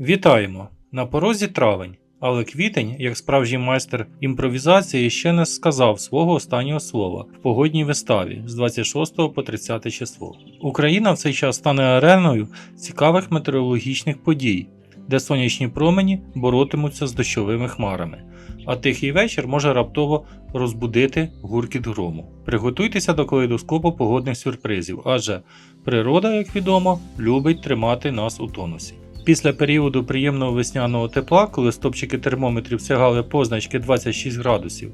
Вітаємо! На порозі травень, але квітень, як справжній майстер імпровізації, ще не сказав свого останнього слова в погодній виставі з 26 по 30 число. Україна в цей час стане ареною цікавих метеорологічних подій, де сонячні промені боротимуться з дощовими хмарами, а тихий вечір може раптово розбудити гуркіт грому. Приготуйтеся до калейдоскопу погодних сюрпризів, адже природа, як відомо, любить тримати нас у тонусі. Після періоду приємного весняного тепла, коли стопчики термометрів сягали позначки 26 градусів,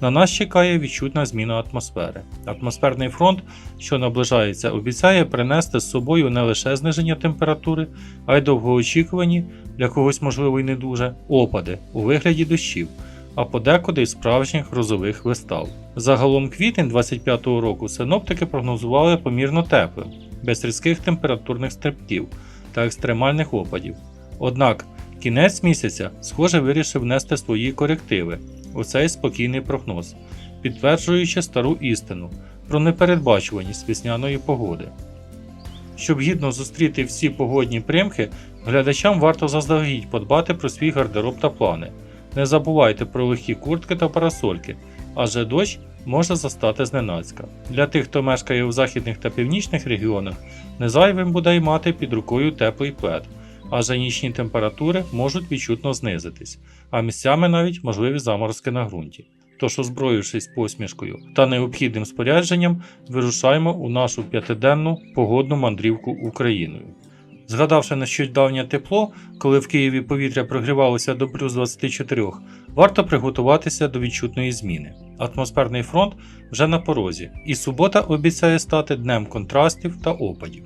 на нас чекає відчутна зміна атмосфери. Атмосферний фронт, що наближається, обіцяє принести з собою не лише зниження температури, а й довгоочікувані, для когось можливо й не дуже, опади у вигляді дощів, а подекуди й справжніх грозових вистав. Загалом квітень 25-го року синоптики прогнозували помірно теплим, без різких температурних стрибків та екстремальних опадів. Однак кінець місяця, схоже, вирішив внести свої корективи у цей спокійний прогноз, підтверджуючи стару істину про непередбачуваність весняної погоди. Щоб гідно зустріти всі погодні примхи, глядачам варто заздалегідь подбати про свій гардероб та плани. Не забувайте про легкі куртки та парасольки, адже дощ може застати зненацька. Для тих, хто мешкає у західних та північних регіонах, не зайвим буде й мати під рукою теплий плед, адже нічні температури можуть відчутно знизитись, а місцями навіть можливі заморозки на ґрунті. Тож, озброївшись посмішкою та необхідним спорядженням, вирушаємо у нашу п'ятиденну погодну мандрівку Україною. Згадавши нещодавнє тепло, коли в Києві повітря прогрівалося до плюс 24, варто приготуватися до відчутної зміни. Атмосферний фронт вже на порозі, і субота обіцяє стати днем контрастів та опадів.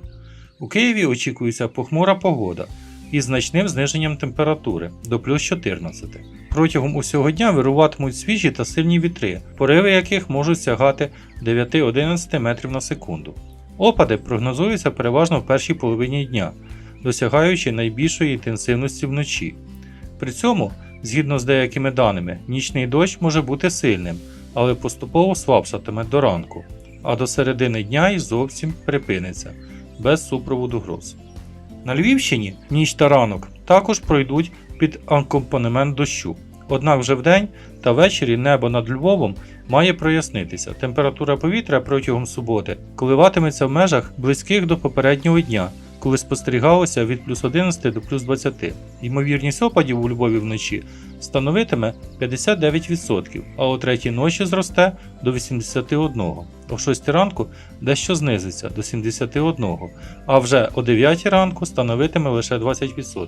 У Києві очікується похмура погода із значним зниженням температури до плюс 14. Протягом усього дня вируватимуть свіжі та сильні вітри, пориви яких можуть сягати 9-11 метрів на секунду. Опади прогнозуються переважно в першій половині дня, досягаючи найбільшої інтенсивності вночі. При цьому, згідно з деякими даними, нічний дощ може бути сильним, але поступово слабшатиме до ранку, а до середини дня й зовсім припиниться, без супроводу гроз. На Львівщині ніч та ранок також пройдуть під акомпанемент дощу. Однак вже вдень та ввечері небо над Львовом має прояснитися. Температура повітря протягом суботи коливатиметься в межах близьких до попереднього дня, коли спостерігалося від плюс 11 до плюс 20. Ймовірність опадів у Львові вночі становитиме 59%, а о 3 ночі зросте до 81%. О 6 ранку дещо знизиться до 71%, а вже о 9 ранку становитиме лише 20%.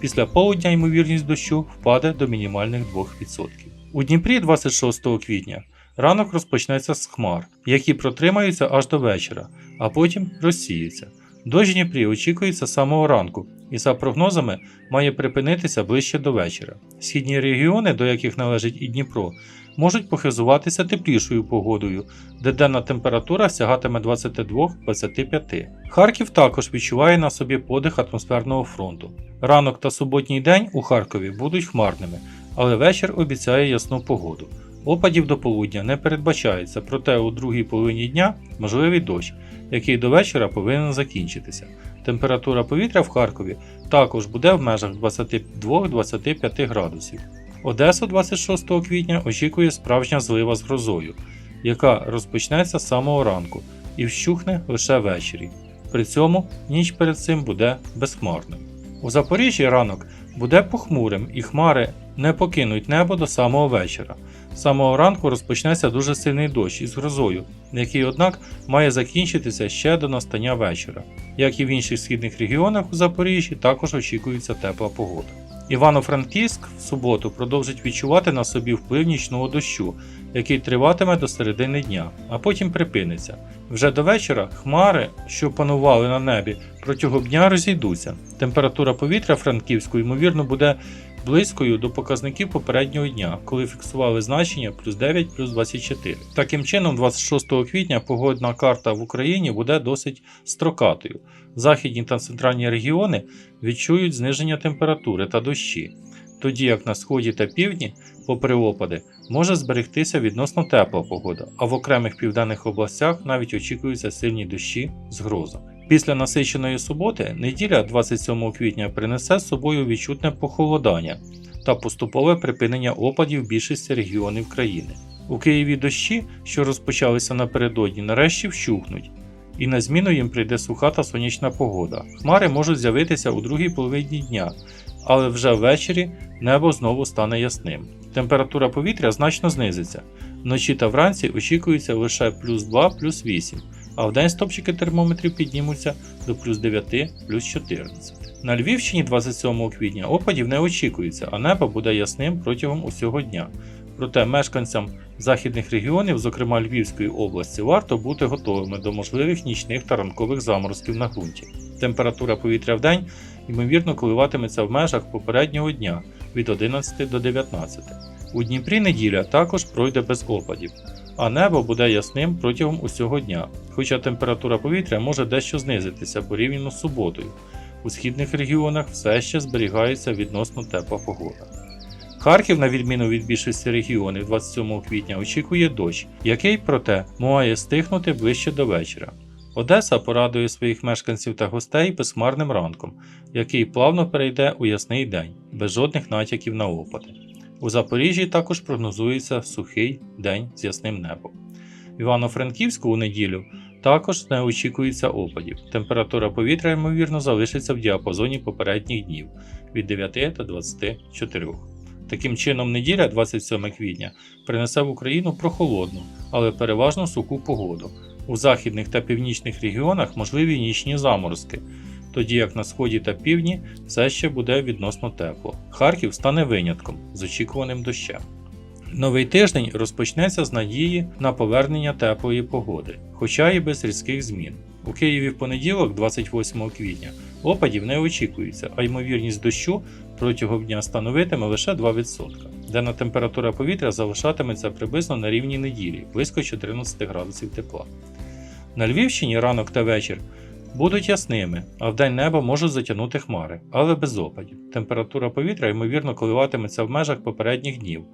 Після полудня ймовірність дощу впаде до мінімальних 2%. У Дніпрі 26 квітня ранок розпочнеться з хмар, які протримаються аж до вечора, а потім розсіються. Дощ Дніпрі очікується з самого ранку і, за прогнозами, має припинитися ближче до вечора. Східні регіони, до яких належить і Дніпро, можуть похизуватися теплішою погодою, де денна температура сягатиме 22-25. Харків також відчуває на собі подих атмосферного фронту. Ранок та суботній день у Харкові будуть хмарними, але вечір обіцяє ясну погоду. Опадів до полудня не передбачається, проте у другій половині дня можливий дощ, який до вечора повинен закінчитися. Температура повітря в Харкові також буде в межах 22-25 градусів. Одесу 26 квітня очікує справжня злива з грозою, яка розпочнеться з самого ранку і вщухне лише ввечері. При цьому ніч перед цим буде безхмарною. У Запоріжжі ранок буде похмурим і хмари не покинуть небо до самого вечора. З самого ранку розпочнеться дуже сильний дощ із грозою, який, однак, має закінчитися ще до настання вечора. Як і в інших східних регіонах у Запоріжжі, також очікується тепла погода. Івано-Франківськ в суботу продовжить відчувати на собі вплив нічного дощу, який триватиме до середини дня, а потім припиниться. Вже до вечора хмари, що панували на небі, протягом дня розійдуться. Температура повітря Франківську, ймовірно, буде близькою до показників попереднього дня, коли фіксували значення плюс 9 плюс 24. Таким чином, 26 квітня погодна карта в Україні буде досить строкатою. Західні та центральні регіони відчують зниження температури та дощі, тоді як на сході та півдні, попри опади, може зберегтися відносно тепла погода, а в окремих південних областях навіть очікуються сильні дощі з грозами. Після насиченої суботи неділя 27 квітня принесе з собою відчутне похолодання та поступове припинення опадів більшості регіонів країни. У Києві дощі, що розпочалися напередодні, нарешті вщухнуть, і на зміну їм прийде суха та сонячна погода. Хмари можуть з'явитися у другій половині дня, але вже ввечері небо знову стане ясним. Температура повітря значно знизиться. Вночі та вранці очікується лише плюс 2 плюс 8, а вдень стопчики термометрів піднімуться до плюс 9 плюс 14. На Львівщині 27 квітня опадів не очікується, а небо буде ясним протягом усього дня. Проте мешканцям західних регіонів, зокрема Львівської області, варто бути готовими до можливих нічних та ранкових заморозків на ґрунті. Температура повітря в день ймовірно коливатиметься в межах попереднього дня від 11 до 19. У Дніпрі неділя також пройде без опадів, а небо буде ясним протягом усього дня, хоча температура повітря може дещо знизитися порівняно з суботою. У східних регіонах все ще зберігається відносно тепла погода. Харків, на відміну від більшості регіонів 27 квітня, очікує дощ, який, проте, має стихнути ближче до вечора. Одеса порадує своїх мешканців та гостей безхмарним ранком, який плавно перейде у ясний день, без жодних натяків на опади. У Запоріжжі також прогнозується сухий день з ясним небом. Івано-Франківську у неділю також не очікується опадів. Температура повітря, ймовірно, залишиться в діапазоні попередніх днів від 9 до 24. Таким чином, неділя 27 квітня принесе в Україну прохолодну, але переважно суху погоду. У західних та північних регіонах можливі нічні заморозки, тоді як на сході та півдні все ще буде відносно тепло. Харків стане винятком з очікуваним дощем. Новий тиждень розпочнеться з надії на повернення теплої погоди, хоча і без різких змін. У Києві в понеділок, 28 квітня, опадів не очікується, а ймовірність дощу протягом дня становитиме лише 2%. Денна температура повітря залишатиметься приблизно на рівні неділі, близько 14 градусів тепла. На Львівщині ранок та вечір будуть ясними, а вдень небо можуть затягнути хмари, але без опадів. Температура повітря ймовірно коливатиметься в межах попередніх днів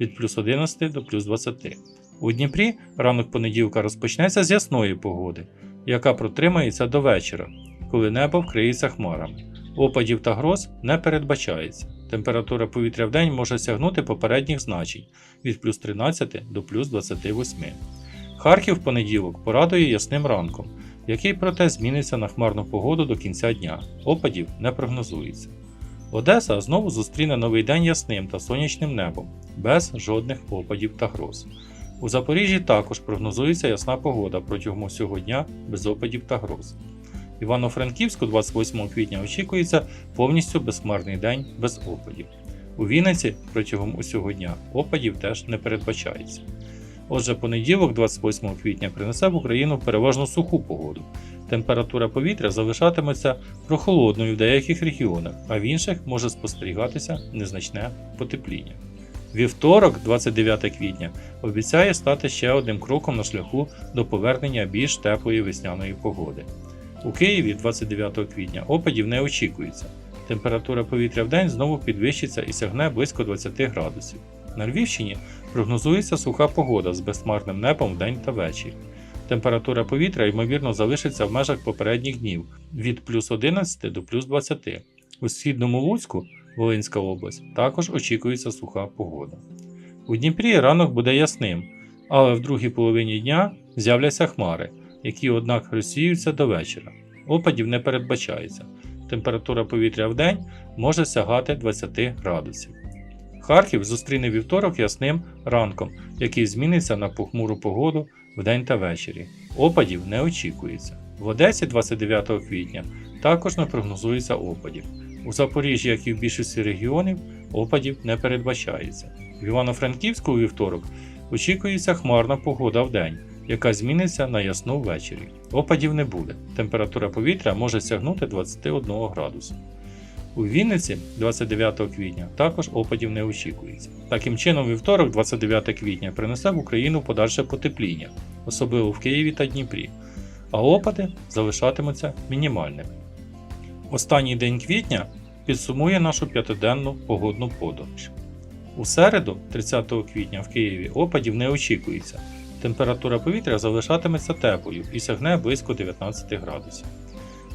від плюс 11 до плюс 20. У Дніпрі ранок понеділка розпочнеться з ясної погоди, яка протримається до вечора, коли небо вкриється хмарами. Опадів та гроз не передбачається. Температура повітря в день може сягнути попередніх значень від плюс 13 до плюс 28. Харків понеділок порадує ясним ранком, який проте зміниться на хмарну погоду до кінця дня. Опадів не прогнозується. Одеса знову зустріне новий день ясним та сонячним небом, без жодних опадів та гроз. У Запоріжжі також прогнозується ясна погода протягом усього дня без опадів та гроз. Івано-Франківську 28 квітня очікується повністю безхмарний день без опадів. У Вінниці протягом усього дня опадів теж не передбачається. Отже, понеділок, 28 квітня, принесе в Україну переважно суху погоду. Температура повітря залишатиметься прохолодною в деяких регіонах, а в інших може спостерігатися незначне потепління. Вівторок, 29 квітня, обіцяє стати ще одним кроком на шляху до повернення більш теплої весняної погоди. У Києві 29 квітня опадів не очікується. Температура повітря в день знову підвищиться і сягне близько 20 градусів. На Львівщині прогнозується суха погода з безхмарним небом вдень та ввечері. Температура повітря, ймовірно, залишиться в межах попередніх днів від плюс 11 до плюс 20. У східному Луцьку, Волинська область, також очікується суха погода. У Дніпрі ранок буде ясним, але в другій половині дня з'являться хмари, які, однак, розсіються до вечора. Опадів не передбачається. Температура повітря в день може сягати 20 градусів. Харків зустріне вівторок ясним ранком, який зміниться на похмуру погоду вдень та ввечері. Опадів не очікується. В Одесі 29 квітня також не прогнозується опадів. У Запоріжжі, як і в більшості регіонів, опадів не передбачається. В Івано-Франківську у вівторок очікується хмарна погода вдень, яка зміниться на ясну ввечері. Опадів не буде. Температура повітря може сягнути 21 градусу. У Вінниці 29 квітня також опадів не очікується. Таким чином, вівторок, 29 квітня, принесе в Україну подальше потепління, особливо в Києві та Дніпрі, а опади залишатимуться мінімальними. Останній день квітня підсумує нашу п'ятиденну погодну подорож. У середу, 30 квітня, в Києві опадів не очікується. Температура повітря залишатиметься теплою і сягне близько 19 градусів.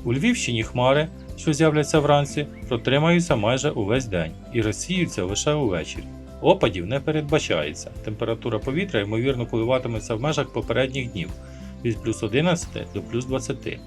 У Львівщині хмари, що з'являться вранці, протримаються майже увесь день і розсіються лише увечері. Опадів не передбачається. Температура повітря ймовірно коливатиметься в межах попередніх днів від плюс 11 до плюс 20.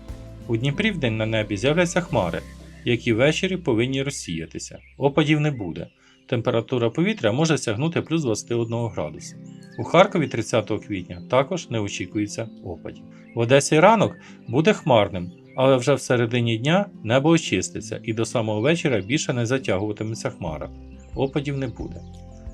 У Дніпрі вдень на небі з'являться хмари, які ввечері повинні розсіятися. Опадів не буде. Температура повітря може сягнути плюс 21 градуса. У Харкові 30 квітня також не очікується опадів. В Одесі ранок буде хмарним, але вже в середині дня небо очиститься і до самого вечора більше не затягуватиметься хмара. Опадів не буде.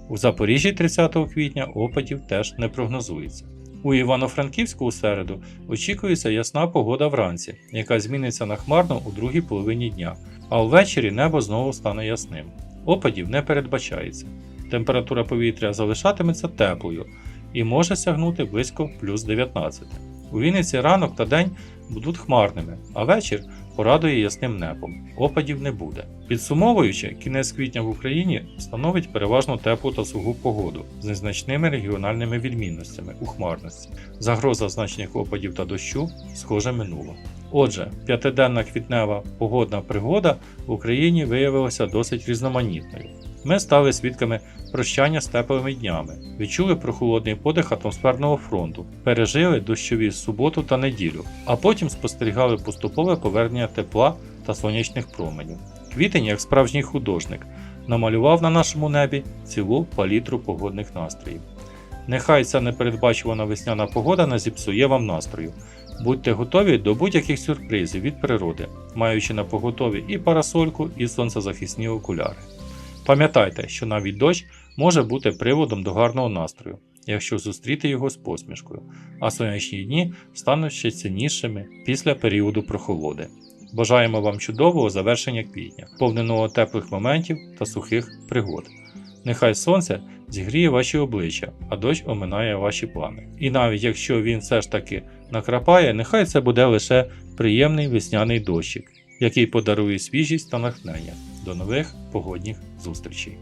У Запоріжжі 30 квітня опадів теж не прогнозується. У Івано-Франківську у середу очікується ясна погода вранці, яка зміниться на хмарну у другій половині дня, а ввечері небо знову стане ясним. Опадів не передбачається. Температура повітря залишатиметься теплою і може сягнути близько плюс 19. У Вінниці ранок та день будуть хмарними, а вечір порадує ясним небом. Опадів не буде. Підсумовуючи, кінець квітня в Україні становить переважно теплу та суху погоду з незначними регіональними відмінностями у хмарності. Загроза значних опадів та дощу схоже минула. Отже, п'ятиденна квітнева погодна пригода в Україні виявилася досить різноманітною. Ми стали свідками прощання з теплими днями, відчули прохолодний подих атмосферного фронту, пережили дощові суботу та неділю, а потім спостерігали поступове повернення тепла та сонячних променів. Квітень, як справжній художник, намалював на нашому небі цілу палітру погодних настроїв. Нехай ця непередбачувана весняна погода не зіпсує вам настрою. Будьте готові до будь-яких сюрпризів від природи, маючи на поготові і парасольку, і сонцезахисні окуляри. Пам'ятайте, що навіть дощ може бути приводом до гарного настрою, якщо зустріти його з посмішкою, а сонячні дні стануть ще ціннішими після періоду прохолоди. Бажаємо вам чудового завершення квітня, повненого теплих моментів та сухих пригод. Нехай сонце зігріє ваші обличчя, а дощ оминає ваші плани. І навіть якщо він все ж таки накрапає, нехай це буде лише приємний весняний дощик, який подарує свіжість та натхнення. До нових погодних зустрічей!